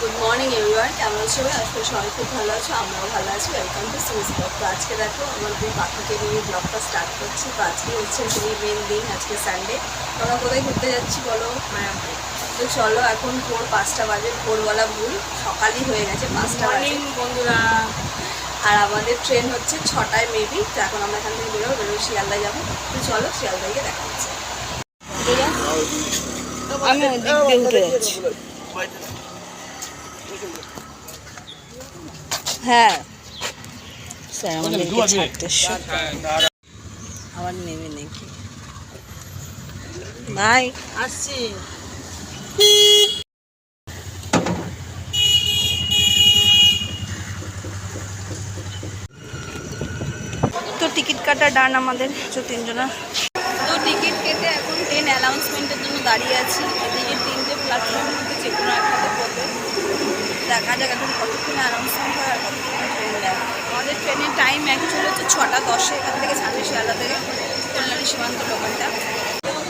Good morning everyone কেমন আছো? আজকে সবাই খুব ভালো আছো আমরাও ভালো আছি। ওয়েলকাম টু সুইস ব্লগ তো আজকে দেখো আমার দুই পাখিকে নিয়ে ব্লগটা স্টার্ট করছি। তো আজকে হচ্ছে সেই মেন দিন আজকে সানডে আমরা কোথায় ঘুরতে যাচ্ছি বলো? মায়াপুর। তো চলো এখন ভোর পাঁচটা বাজে ভোরবেলা ভুল সকালই হয়ে গেছে পাঁচটা বাজে। বন্ধুরা। আর আমাদের ট্রেন হচ্ছে ছটায় মেবি তো এখন আমরা এখান থেকে বেরোবো বেরোবো শিয়ালদায় যাব। তো চলো শিয়ালদায় গিয়ে দেখা হচ্ছে। আমি উঠে যাচ্ছি। হ্যাঁ। স্যার আমাদেরকে ছাড়তে এসছো। নেমে নাকি ভাই আসছি। তো টিকিট কাটা ডান আমাদের তো তিনজনের তো টিকিট কেটে এখন ট্রেন অ্যানাউন্সমেন্টের জন্য দাঁড়িয়ে আছি। এদিকে তিনটে প্ল্যাটফর্মের মধ্যে যে কোনো একটাতে পথে দেখা যাক এখন কতক্ষণে অ্যানাউন্সমেন্ট হয় আর কতক্ষণে ট্রেন দেয় আমাদের ট্রেনের টাইম অ্যাকচুয়ালি হচ্ছে ছটা দশে এখান থেকে ছাড়বে শিয়ালদা থেকে কল্যাণী সীমান্ত লোকালটা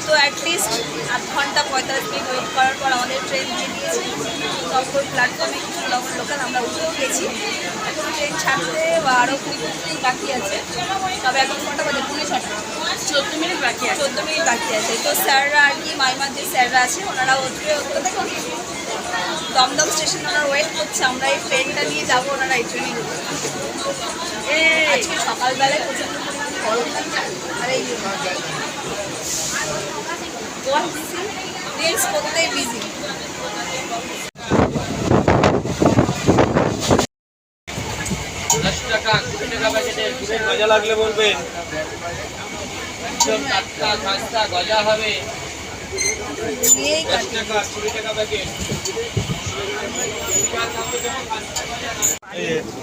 তো অ্যাটলিস্ট আধ ঘণ্টা পঁয়তাল্লিশ মিনিট ওয়েট করার পর আমাদের ট্রেন দিয়ে দিয়েছে তারপর প্ল্যাটফর্মে কিছু লোকাল লোকাল আমরা উঠেও গেছি এখন ট্রেন ছাড়তে বা আরও কুড়ি মিনিট বাকি আছে। তবে এখন কটা বাজে? পুনে ছটা। চোদ্দ মিনিট বাকি আছে। চোদ্দ মিনিট বাকি আছে। তো স্যাররা আর কি মাইমার যে স্যাররা আছে ওনারা উঠতে দেখুন দমদম স্টেশন ওনারা ওয়েট করছে আমরা এই ট্রেনটা নিয়ে যাব ওনারা এই ট্রেনে আজকে সকালবেলায় প্রচণ্ড গরম আর এই রিলস করতেই বিজি টাকা কুড়ি টাকা প্যাকেটের গজা লাগলে বলবেন। একদম টাটকা খাস্তা গজা হবে। টাকা কুড়ি টাকা প্যাকেট।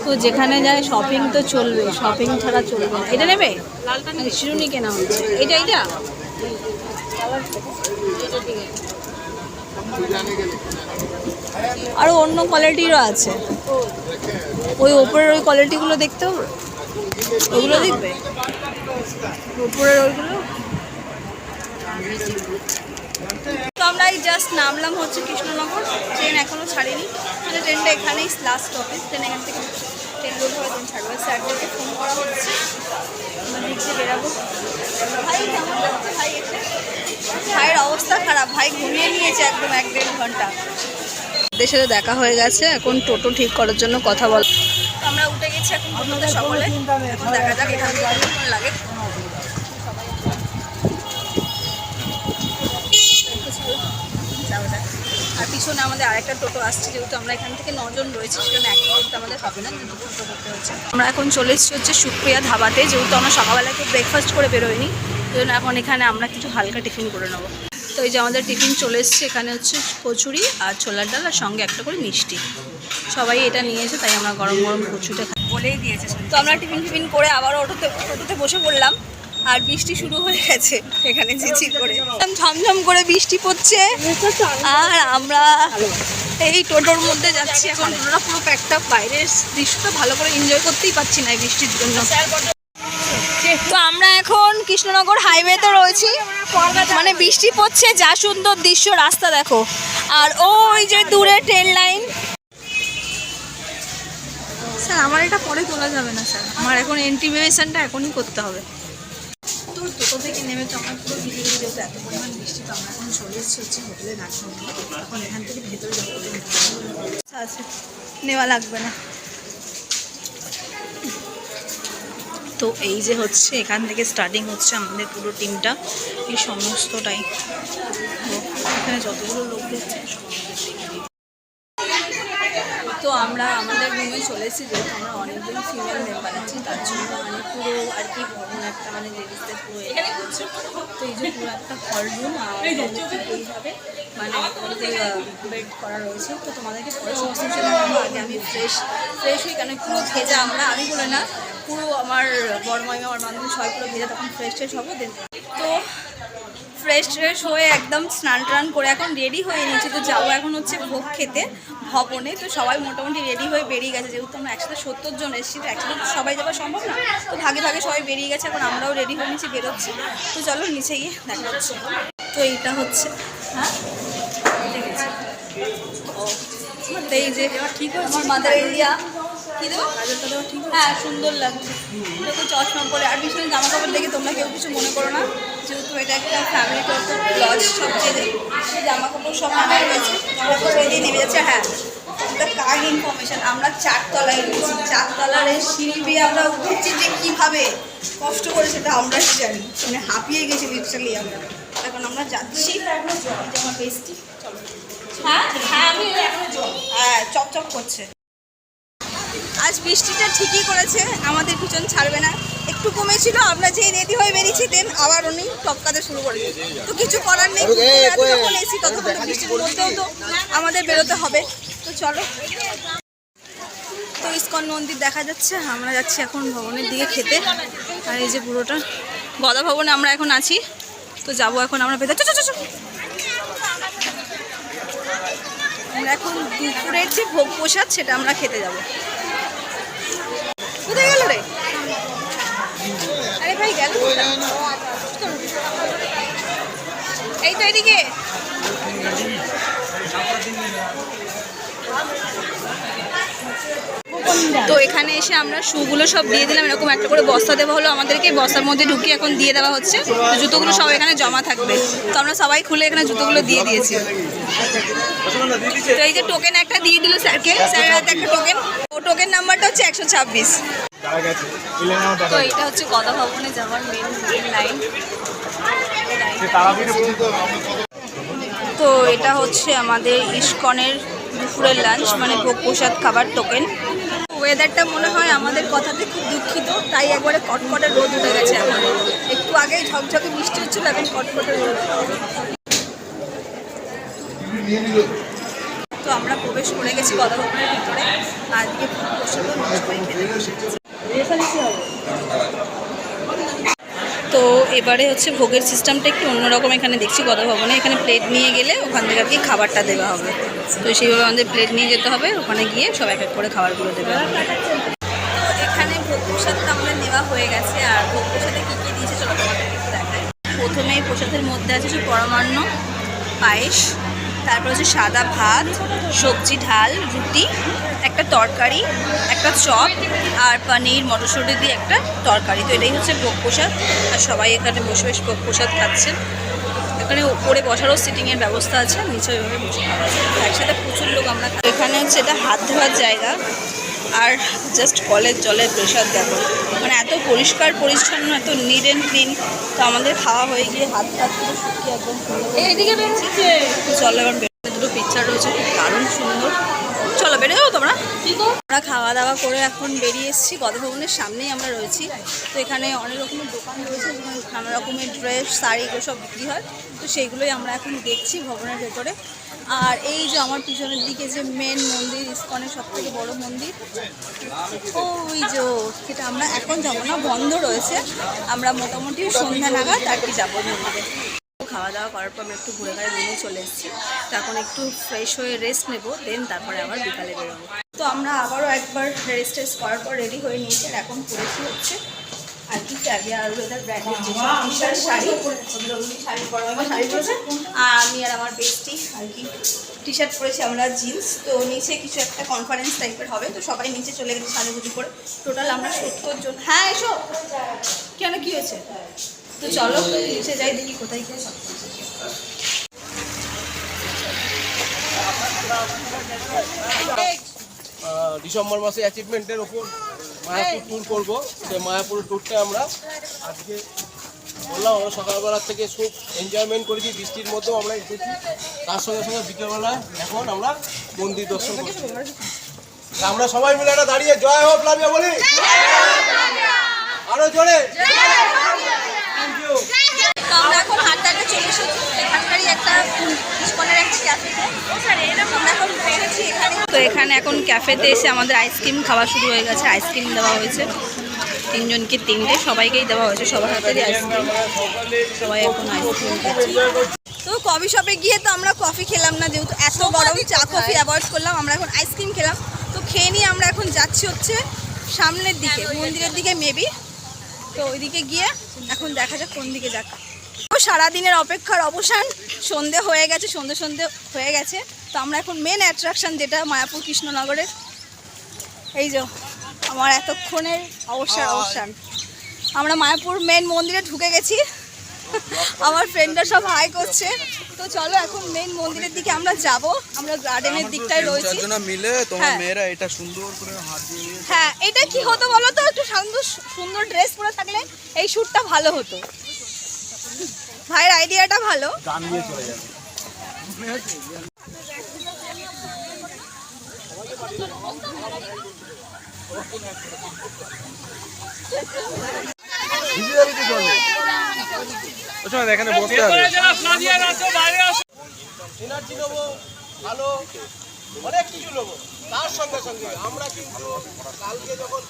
তো যেখানে যায় শপিং তো চলবে শপিং ছাড়া চলবে না। এটা নেবে? শিরুনি কেনা হচ্ছে। এটা এটা? আরও অন্য কোয়ালিটিরও আছে। ওই ওপরের ওই কোয়ালিটিগুলো দেখতে হবে? ওগুলো দেখবে? ওপরের ওইগুলো তো আমরা এই জাস্ট নামলাম হচ্ছে কৃষ্ণনগর। ট্রেন এখনও ছাড়েনি। মানে ট্রেনটা এখানেই লাস্ট স্টপেজ ট্রেন এখান থেকে ট্রেন লোড হয়ে ট্রেন ছাড়বে। স্যারদেরকে ফোন করা হচ্ছে। দিয়ে বেরাবো। ভাই কেমন লাগছে ভাই এসে ভাইয়ের অবস্থা খারাপ। ভাই ঘুমিয়ে নিয়েছে একদম এক দেড় ঘণ্টা। ওদের সাথে দেখা হয়ে গেছে। এখন টোটো ঠিক করার জন্য কথা বল আমরা উঠে গেছি এখন টোটোতে সকলে। দেখা যাক এখান থেকে লাগে। আর পিছনে আমাদের আরেকটা টোটো আসছে যেহেতু আমরা এখান থেকে নজন রয়েছি সেখানে একটা টোটো আমাদের হবে না দুটো টোটো করতে হচ্ছে আমরা এখন চলে এসেছি হচ্ছে সুপ্রিয়া ধাবাতে যেহেতু আমরা সকালবেলা কেউ ব্রেকফাস্ট করে বেরোয়নি ওই জন্য এখন এখানে আমরা কিছু হালকা টিফিন করে নেব। তো এই যে আমাদের টিফিন চলে এসছে এখানে হচ্ছে কচুরি আর ছোলার ডাল আর সঙ্গে একটা করে মিষ্টি। সবাই এটা নিয়েছে তাই আমরা গরম গরম কচুটা বলেই দিয়েছে তো আমরা টিফিন টিফিন করে আবারও অটোতে টোটোতে বসে পড়লাম। আর বৃষ্টি শুরু হয়ে গেছে এখানে ঝিঝি করে। ঝমঝম করে বৃষ্টি পড়ছে। আর আমরা এই টোটোর মধ্যে যাচ্ছি এখন। টোটোটা পুরো প্যাকটা বাইরের দৃশ্যটা ভালো করে এনজয় করতেই পারছি না এই বৃষ্টির জন্য। তো আমরা এখন কৃষ্ণনগর হাইওয়েতে রয়েছি। মানে বৃষ্টি পড়ছে যা সুন্দর দৃশ্য রাস্তা দেখো। আর ওই যে দূরে ট্রেন লাইন স্যার আমার এটা পরে তোলা যাবে না স্যার। আমার এখন এন্টিমেশনটা এখনই করতে হবে। তো টোটো থেকে নেমে তো আমরা পুরো ভিডিও যেহেতু এত পরিমাণ বৃষ্টি তো আমরা এখন চলে এসেছি হচ্ছে হোটেলে নাচন এখন এখান থেকে ভেতরে যাব। আচ্ছা নেওয়া লাগবে না। তো এই যে হচ্ছে এখান থেকে স্টার্টিং হচ্ছে আমাদের পুরো টিমটা এই সমস্তটাই। এখানে যতগুলো লোক দেখছে আমরা আমাদের রুমে চলে এসেছি যেহেতু আমরা অনেকজন ফিমেল মেম্বার আছি তার জন্য মানে পুরো আর কি ভবন একটা মানে লেডিসদের পুরো তো এই যে পুরো একটা হল রুম আর এইভাবে মানে বেড করা রয়েছে। তো তোমাদেরকে পরে সমস্ত আগে আমি ফ্রেশ ফ্রেশ হই কেন পুরো ভেজা আমরা আমি বলে না পুরো আমার বড় মাইমা আমার বান্ধবী সবাই পুরো ভেজা তখন ফ্রেশ ট্রেশ হব দেন তো ফ্রেশ ট্রেশ হয়ে একদম স্নান টান করে এখন রেডি হয়ে নিয়েছি। তো যাব এখন হচ্ছে ভোগ খেতে, ভবনে। তো সবাই মোটামুটি রেডি হয়ে বেরিয়ে গেছে। যেহেতু আমরা একসাথে সত্তর জন এসেছি, তো একসাথে সবাই যাওয়া সম্ভব না। তো ভাগে ভাগে সবাই বেরিয়ে গেছে, এখন আমরাও রেডি হয়ে নিয়েছি, বেরোচ্ছি। তো চলো নিচে গিয়ে দেখা হচ্ছে। তো এইটা হচ্ছে হ্যাঁ? তো এই যে ঠিক আমার মাদার এরিয়া কি দেবো? হ্যাঁ সুন্দর লাগছে। দেখো চশমা পরে আর ভীষণ জামা কাপড় দেখে তোমরা কেউ কিছু মনে করো না যেহেতু এটা একটা ফ্যামিলি টপ লজ সবচেয়ে জামা কাপড় সব নামায় রয়েছে তো দিয়ে নেমে যাচ্ছে হ্যাঁ একটা কার ইনফরমেশন আমরা চারতলায় রয়েছি। চারতলার এই সিঁড়ি বেয়ে আমরা উঠেছি যে কীভাবে কষ্ট করে সেটা আমরা জানি? মানে হাঁপিয়ে গেছি লিটারালি আমরা। এখন আমরা যাচ্ছি। আমার বেস্টি চলো হ্যাঁ হ্যাঁ আমি এখনও জল। হ্যাঁ চকচক করছে। আজ বৃষ্টিটা ঠিকই করেছে আমাদের পিছন ছাড়বে না। একটু কমেছিল আমরা যেই রেডি হয়ে বেরিয়েছি দেন আবার উনি টপকাতে শুরু করেছে। তো কিছু করার নেই যখন এসি ততক্ষণ বৃষ্টির মধ্যেও তো আমাদের বেরোতে হবে। তো চলো। তো ইস্কন মন্দির দেখা যাচ্ছে আমরা যাচ্ছি এখন ভবনের দিকে খেতে। আর এই যে পুরোটা গদা ভবনে আমরা এখন আছি। তো যাব এখন আমরা ভেতরে। আমরা এখন দুপুরের যে ভোগ প্রসাদ সেটা আমরা খেতে যাব। কোথায় গেল রে আরে ভাই গেল? এই তো এদিকে তো এখানে এসে আমরা শুগুলো সব দিয়ে দিলাম। এরকম একটা করে বস্তা দেওয়া হলো আমাদেরকে। বস্তার মধ্যে ঢুকিয়ে এখন দিয়ে দেওয়া হচ্ছে। তো জুতোগুলো সব এখানে জমা থাকবে। তো আমরা সবাই খুলে এখানে জুতোগুলো দিয়ে দিয়েছি। তো এই যে টোকেন একটা দিয়ে দিল স্যারকে। স্যারের হাতে একটা টোকেন ও টোকেন নাম্বারটা হচ্ছে একশো ছাব্বিশ। তো এটা হচ্ছে গদা ভবনে যাওয়ার মেন লাইন তো এটা হচ্ছে আমাদের ইস্কনের দুপুরের লাঞ্চ মানে ভোগ প্রসাদ খাবার টোকেন ওয়েদারটা মনে হয় আমাদের কথাতে খুব দুঃখিত, তাই একবারে কটকটে রোদ উঠে গেছে এখন। একটু আগেই ঝকঝকে বৃষ্টি হচ্ছিল, এখন কটকটে রোদ তো আমরা প্রবেশ করে গেছি গদা ভিতরে। আজকে ভোগ প্রসাদও lunch করে খেতে বসেছি। তো এবারে হচ্ছে ভোগের সিস্টেমটা একটু অন্যরকম এখানে দেখছি গদা ভবনে এখানে প্লেট নিয়ে গেলে ওখান থেকে আর কি খাবারটা দেওয়া হবে। তো সেইভাবে আমাদের প্লেট নিয়ে যেতে হবে, ওখানে গিয়ে সব এক এক করে খাবারগুলো দেবে। এখানে ভোগ প্রসাদটা আমাদের নেওয়া হয়ে গেছে, আর ভোগ প্রসাদে কী কী দিয়েছে চলো তোমাদের একটু দেখাই। প্রথমে প্রসাদের মধ্যে আছে হচ্ছে পরমান্ন, পায়েস, তারপর হচ্ছে সাদা ভাত, সবজি, ঢাল, রুটি একটা তরকারি একটা চপ আর পানির মটরশুঁটি দিয়ে একটা তরকারি। তো এটাই হচ্ছে ভোগ প্রসাদ। আর সবাই এখানে বসে বসে ভোগ প্রসাদ খাচ্ছেন। এখানে উপরে বসারও সিটিংয়ের ব্যবস্থা আছে। নিচে ওইভাবে বসে খাওয়া একসাথে প্রচুর লোক আমরা। এখানে হচ্ছে এটা হাত ধোয়ার জায়গা। আর জাস্ট কলের জলের প্রেশার দেখো। মানে এত পরিষ্কার পরিচ্ছন্ন এত নিট অ্যান্ড ক্লিন তো আমাদের খাওয়া হয়ে গিয়ে হাত হাত পুরো শুকিয়ে একদম চলো এবার দুটো পিকচার রয়েছে। খুব দারুণ সুন্দর। চলো বেরো যাব তোমরা? আমরা খাওয়া দাওয়া করে এখন বেরিয়ে এসেছি গদভবনের সামনেই আমরা রয়েছি। তো এখানে অনেক রকমের দোকান রয়েছে যেখানে নানা রকমের ড্রেস শাড়ি এগুলো সব বিক্রি হয়। তো সেইগুলোই আমরা এখন দেখছি ভবনের ভেতরে। আর এই যে আমার পিছনের দিকে যে মেন মন্দির ইস্কনের সব থেকে বড় মন্দির ওই যে সেটা আমরা এখন যাব না বন্ধ রয়েছে। আমরা মোটামুটি সন্ধ্যা নাগাদ আর কি যাব মন্দিরে। খাওয়া দাওয়া করার পর আমরা একটু ঘুরে ঘুরে রুমে চলে এসেছি। তো এখন একটু ফ্রেশ হয়ে রেস্ট নেব দেন তারপরে আবার বিকালে বেরোবো। তো আমরা আবারও একবার রেস্ট টেস্ট করার পর রেডি হয়ে নিয়েছি, আর এখন পরেছি হচ্ছে আর কি ক্যাভিয়ার আর ওয়েদার ব্র্যান্ডের যে টি শাড়ি। শাড়ি শাড়ি পরেছে, আর আমি আর আমার বেস্টি আর কি টি শার্ট পরেছি আমরা জিন্স তো নিচে কিছু একটা কনফারেন্স টাইপের হবে, তো সবাই নিচে চলে গেছে সাজুগুজু করে। টোটাল আমরা সত্তর জন। হ্যাঁ এসো। কেন, কি হয়েছে? তো চলো নিচে যাই দেখি কোথায় গিয়ে ডিসেম্বর মাসে অ্যাচিভমেন্টের ওপর মায়াপুর ট্যুর করব। সেই মায়াপুর ট্যুরটা আমরা আজকে বললাম আমরা সকালবেলা থেকে খুব এনজয়মেন্ট করেছি বৃষ্টির মধ্যেও আমরা এসেছি। তার সঙ্গে সঙ্গে বিকেলবেলা এখন আমরা মন্দির দর্শন করছি। তা আমরা সবাই মিলে একটা দাঁড়িয়ে জয় হোক লাভিয়া বলি। আরও জোরে। তো আমরা এখন হাঁটতে হাঁটতে চলে এসেছি। এখানকারই একটা ইস্কনের একটা ক্যাফেতে আমরা এখন এসেছি এখানে। তো এখানে এখন ক্যাফেতে এসে আমাদের আইসক্রিম খাওয়া শুরু হয়ে গেছে। আইসক্রিম দেওয়া হয়েছে। তিনজনকে তিনটে সবাইকেই দেওয়া হয়েছে। সবার হাতেরই আইসক্রিম সবাই এখন আইসক্রিম খাচ্ছে। তো কফি শপে গিয়ে তো আমরা কফি খেলাম না যেহেতু এত গরম চা কফি অ্যাভয়েড করলাম। আমরা এখন আইসক্রিম খেলাম। তো খেয়ে নিয়ে আমরা এখন যাচ্ছি হচ্ছে সামনের দিকে মন্দিরের দিকে মেবি তো ওইদিকে গিয়ে এখন দেখা যাক কোন দিকে যাক। সারাদিনের অপেক্ষার অবসান সন্ধে হয়ে গেছে সন্ধে সন্ধে হয়ে গেছে। তো আমরা এখন মেন অ্যাট্রাকশান যেটা মায়াপুর কৃষ্ণনগরের এই যে আমার এতক্ষণের অবসর অবসান। আমরা মায়াপুর মেন মন্দিরে ঢুকে গেছি। আমার ফ্রেন্ডরা সব হাই করছে। তো চলো এখন মেন মন্দিরের দিকে আমরা যাব। আমরা গার্ডেনের দিকটায় রয়েছি। মিলে তোমার হ্যাঁ। মেয়েরা এটা সুন্দর করে হাত দিয়ে হ্যাঁ এটা কি হতো বলো তো? একটু সুন্দর সুন্দর ড্রেস পরে থাকলে এই শ্যুটটা ভালো হতো। ভাইয়ের আইডিয়াটা ভালো। গান দিয়ে চলে যাবে। এখানে এনার্জি নেব ভালো অনেক কিছু নেব তার সঙ্গে সঙ্গে আমরা কিন্তু কালকে যখন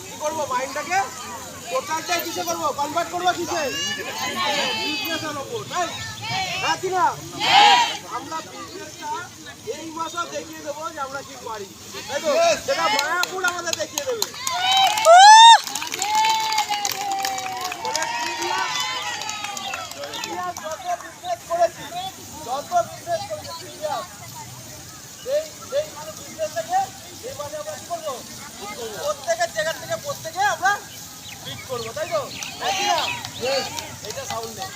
কি করব মাইন্ডটাকে কিসে করব কনভার্ট করব হ্যাঁ আমরা এই দেখিয়ে দেবো যে আমরা কি পারি। তাই তো? সেটা মায়াপুর আমাদের দেখিয়ে দেবে মানে ইন্ডিয়া ইন্ডিয়া যত বিজনেস করেছি যত বিজনেস করেছি ইন্ডিয়া সেই সেই মানে বিজনেস থেকে এই মানে আমরা কি করব প্রত্যেকের জায়গা থেকে প্রত্যেকে আমরা বিট করব তাই তো তাই কি না এটা সাউন্ড নেই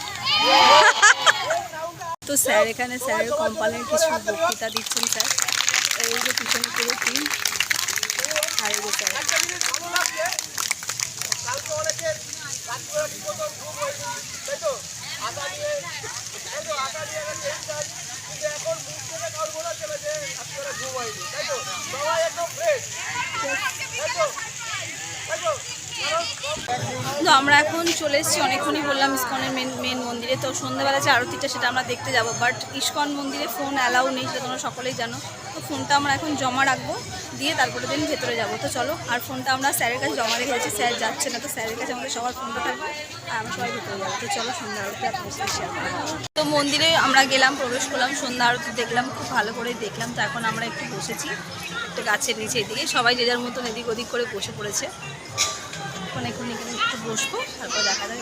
তো স্যার, এখানে স্যারের কোম্পানির কিছু বক্তৃতা দিচ্ছেন স্যার। এই যে পিছনে পুরো টিম স্যার। একটা জিনিস তো আমরা এখন চলে এসেছি, অনেকক্ষণই বললাম ইস্কনের মেন মেন মন্দিরে। তো সন্ধ্যাবেলা যে আরতিটা, সেটা আমরা দেখতে যাব। বাট ইস্কন মন্দিরে ফোন অ্যালাউ নেই, সেটা তোমরা সকলেই জানো। তো ফোনটা আমরা এখন জমা রাখব, দিয়ে তারপরে দিন ভেতরে যাব। তো চলো, আর ফোনটা আমরা স্যারের কাছে জমা রেখে যাচ্ছি। স্যার যাচ্ছে না, তো স্যারের কাছে আমাদের সবার ফোনটা থাকবে। আর আমরা সবাই ভেতরে যাব। তো চলো, সন্ধ্যা আরতি আপনার তো মন্দিরে আমরা গেলাম, প্রবেশ করলাম, সন্ধ্যা আরতি দেখলাম, খুব ভালো করে দেখলাম। তো এখন আমরা একটু বসেছি, একটা গাছের নিচে এদিকে। সবাই যে যার মতন এদিক ওদিক করে বসে পড়েছে। এখন একটু বসবো তারপর দেখা যাব।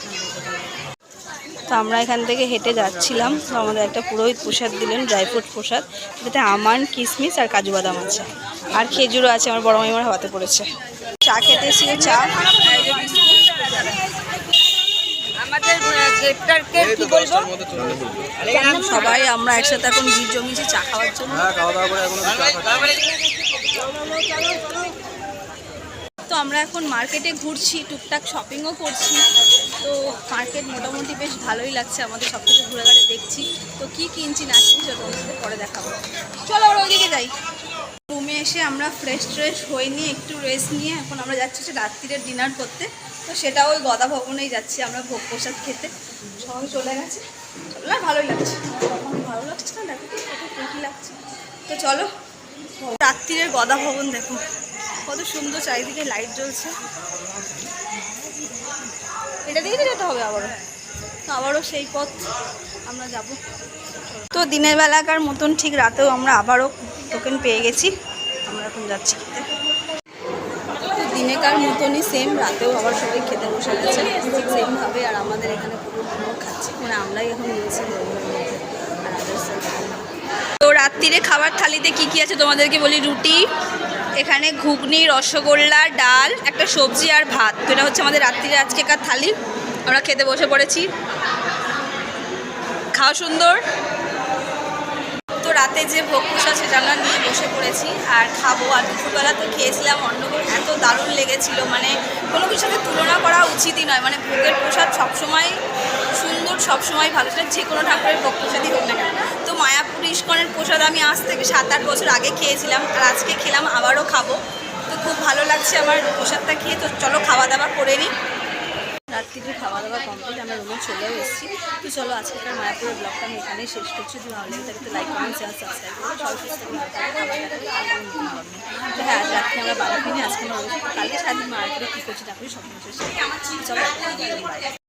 তো আমরা এখান থেকে হেঁটে যাচ্ছিলাম। তো আমাদের একটা পুরোহিত প্রসাদ দিলেন ড্রাই ফ্রুট প্রসাদ। এটাতে আমান কিশমিশ আর কাজু বাদাম আছে। আর খেজুরও আছে আমার বড় মাইমার হাতে পড়েছে। চা খেতে এসেছিল চা। সবাই আমরা একসাথে এখন ভিড় জমিয়েছি চা খাওয়ার জন্য হ্যাঁ খাওয়া দাওয়া করে এখনও চা খাচ্ছি। তো আমরা এখন মার্কেটে ঘুরছি, টুকটাক শপিংও করছি। তো মার্কেট মোটামুটি বেশ ভালোই লাগছে আমাদের সব কিছু ঘুরে দেখছি। তো কি কিনছি, না কিনছি তোমাদের সাথে পরে দেখাবো। চলো আমরা ওইদিকে যাই। রুমে এসে আমরা ফ্রেশ ট্রেশ হইনি একটু রেস্ট নিয়ে এখন আমরা যাচ্ছি হচ্ছে রাত্রিরের ডিনার করতে। তো সেটা ওই গদা ভবনেই যাচ্ছি আমরা ভোগ প্রসাদ খেতে। সবাই চলে গেছে। চলো না, ভালোই লাগছে। ভালো লাগছে না, দেখো প্রীতি লাগছে। তো চলো, রাত্রিরের গদা ভবন দেখো। কত সুন্দর চারিদিকে লাইট জ্বলছে। এটা দিয়ে যেতে হবে আবারও। তো আবারও সেই পথ আমরা যাব। তো দিনের বেলাকার মতন ঠিক রাতেও আমরা আবারও টোকেন পেয়ে গেছি। আমরা এখন যাচ্ছি খেতে। দিনেকার মতনই সেম রাতেও আবার সবাই খেতে বসে গেছে। ঠিক সেমভাবে আর আমাদের এখানে পুরো খাচ্ছি। মানে আমরাই এখন নিয়েছি তো রাত্রিরে খাবার থালিতে কি কি আছে তোমাদেরকে বলি? রুটি এখানে ঘুগনি, রসগোল্লা, ডাল, একটা সবজি আর ভাত। তো এটা হচ্ছে আমাদের রাত্রিরে আজকেকার থালি। আমরা খেতে বসে পড়েছি। খাওয়া সুন্দর। তো রাতে যে ভোগ প্রসাদ সেটা আমরা নিয়ে বসে পড়েছি। আর খাব। আর দুপুরবেলা তো খেয়েছিলাম অন্নভোগ। এত দারুণ লেগেছিল। মানে কোনো কিছুর সাথে তুলনা করা উচিতই নয়। মানে ভোগের প্রসাদ সবসময় সুন্দর, সবসময় ভালো। সেটা যে কোনো ঠাকুরের ভোগ প্রসাদই হোক না কেন তো মায়াপুর ইস্কনের প্রসাদ আমি আজ থেকে সাত আট বছর আগে খেয়েছিলাম, আর আজকে খেলাম, আবারও খাব তো খুব ভালো লাগছে আমার প্রসাদটা খেয়ে তো চলো খাওয়া দাওয়া করে নিই রাত্রিতে খাওয়া দাওয়া কমপ্লিট আমরা রুমে চলেও এসেছি তো চলো আজকের মায়াপুরের ব্লগটা আমি এখানেই শেষ করছি যদি ভালো লাগে তাহলে একটু লাইক কমেন্ট শেয়ার সাবস্ক্রাইব করে সবাই সুস্থ কোনো। তো হ্যাঁ আজ রাত্রে আমরা বাড়ি ফিরে, আজকে আমরা কালকে সারাদিন মার্কেটে কী করছি তারপরে সব কিছু। চলো.